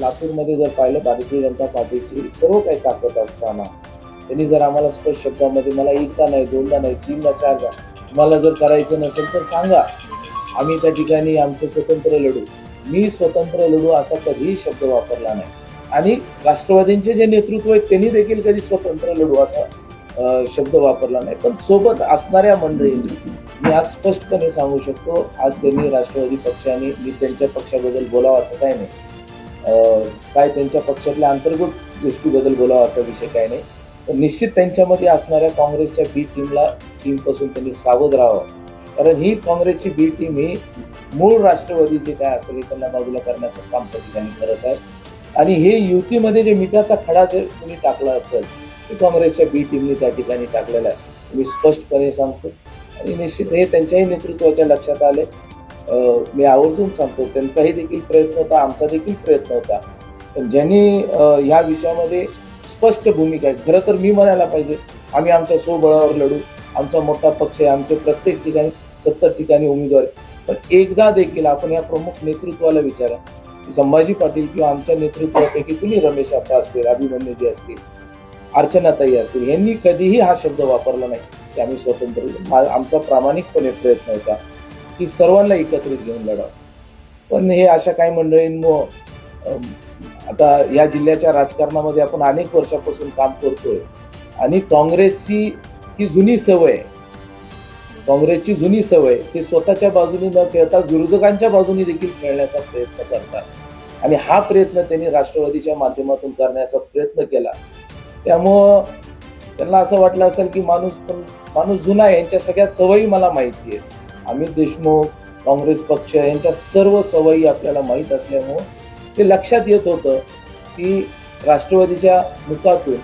लातूरमध्ये जर पाहिलं भारतीय जनता पार्टीची सर्व काही ताकद असताना त्यांनी जर आम्हाला स्पष्ट शब्दामध्ये मला एकदा नाही दोनदा नाही तीनदा चारदा तुम्हाला जर करायचं नसेल तर सांगा. आम्ही त्या ठिकाणी आमचं स्वतंत्र लढू. मी स्वतंत्र लढू असा कधीही शब्द वापरला नाही. आणि राष्ट्रवादींचे जे नेतृत्व आहेत त्यांनी देखील कधी स्वतंत्र लढू असा शब्द वापरला नाही. पण सोबत असणाऱ्या मंडळींनी मी आज स्पष्टपणे सांगू शकतो आज त्यांनी राष्ट्रवादी पक्षाने मी त्यांच्या पक्षाबद्दल बोलावं असं काही नाही. काय त्यांच्या पक्षातल्या अंतर्गत गोष्टीबद्दल बोलावं असा विषय काय नाही. तर निश्चित त्यांच्यामध्ये असणाऱ्या काँग्रेसच्या बी टीमला टीमपासून त्यांनी सावध राहावं. कारण ही काँग्रेसची बी टीम ही मूळ राष्ट्रवादी जे काय असेल हे त्यांना बाजूला करण्याचं काम त्या ठिकाणी करत आहे. आणि हे युतीमध्ये जे मिठाचा खडा जर तुम्ही टाकला असेल ते काँग्रेसच्या बी टीमने त्या ठिकाणी टाकलेला आहे. मी स्पष्टपणे सांगतो. आणि निश्चित हे त्यांच्याही नेतृत्वाच्या लक्षात आले मी आवर्जून सांगतो त्यांचाही देखील प्रयत्न होता आमचा देखील प्रयत्न होता. पण ज्यांनी ह्या विषयामध्ये स्पष्ट भूमिका आहे खरं तर मी म्हणायला पाहिजे आम्ही आमच्या स्वबळावर लढू आमचा मोठा पक्ष आहे आमचे प्रत्येक ठिकाणी सत्तर ठिकाणी उमेदवार पण एकदा देखील आपण या प्रमुख नेतृत्वाला विचारा संभाजी पाटील किंवा आमच्या नेतृत्वापैकी कुणी रमेश आप्पा असतील अभिमन्यूजी असतील अर्चनाताई असतील यांनी कधीही हा शब्द वापरला नाही की आम्ही स्वतंत्र मा- आमचा प्रामाणिकपणे प्रयत्न होता. की सर्वांना एकत्रित घेऊन लढावं. पण हे अशा काही मंडळींमुळं आता या जिल्ह्याच्या राजकारणामध्ये आपण अनेक वर्षापासून काम करतोय. आणि काँग्रेसची ही जुनी सवय काँग्रेसची जुनी सवय ते स्वतःच्या बाजूने न खेळता विरोधकांच्या बाजूने देखील खेळण्याचा प्रयत्न करतात. आणि हा प्रयत्न त्यांनी राष्ट्रवादीच्या माध्यमातून करण्याचा प्रयत्न केला. त्यामुळं त्यांना असं वाटलं असेल की माणूस पण माणूस जुना यांच्या सगळ्या सवयी मला माहिती आहेत. अमित देशमुख काँग्रेस पक्ष यांच्या सर्व सवयी आपल्याला माहीत असल्यामुळं ते लक्षात येत होतं की राष्ट्रवादीच्या मुखातून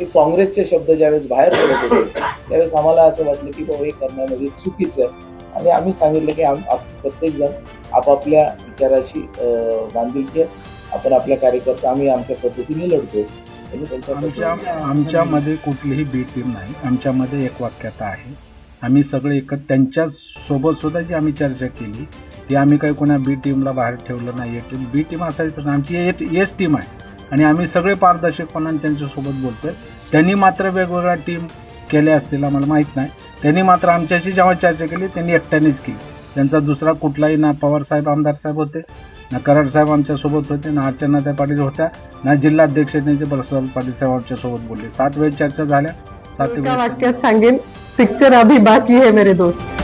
हे काँग्रेसचे शब्द ज्यावेळेस बाहेर पडत होते त्यावेळेस आम्हाला असं वाटलं की बाबा हे करण्यामध्ये चुकीचं आहे. आणि आम्ही सांगितलं की आम आप- प्रत्येकजण आपापल्या विचाराशी अं, बांधिलकी आपण आपल्या कार्यकर्ता आम्ही आमच्या पद्धतीने लढतो आमच्यामध्ये कुठलीही बी टीम नाही. आमच्यामध्ये एक वाक्यता आहे. आम्ही सगळे एकत्र त्यांच्यासोबत सुद्धा जी आम्ही चर्चा केली ती आम्ही काही कोणा बी टीमला बाहेर ठेवलं नाही. आहे टीम बी टीम असायची तर आमची एक एच टीम आहे. आणि आम्ही सगळे पारदर्शकपणाने त्यांच्यासोबत बोलतोय. त्यांनी मात्र वेगवेगळ्या टीम केल्या असतील आम्हाला माहीत नाही. त्यांनी मात्र आमच्याशी जेव्हा चर्चा केली त्यांनी एकट्यानेच केली. त्यांचा दुसरा कुठलाही ना पवार साहेब आमदार साहेब होते ना कराड साहेब आमच्यासोबत होते ना अर्चनाताई पाटील होत्या ना जिल्हाध्यक्ष त्यांचे प्रसाद पाटील साहेब आमच्यासोबत बोलले. सात वेळ चर्चा झाल्या. सात एका वेळ वाक्यात सांगेन पिक्चर अभी बाकी है मेरे दोस्त।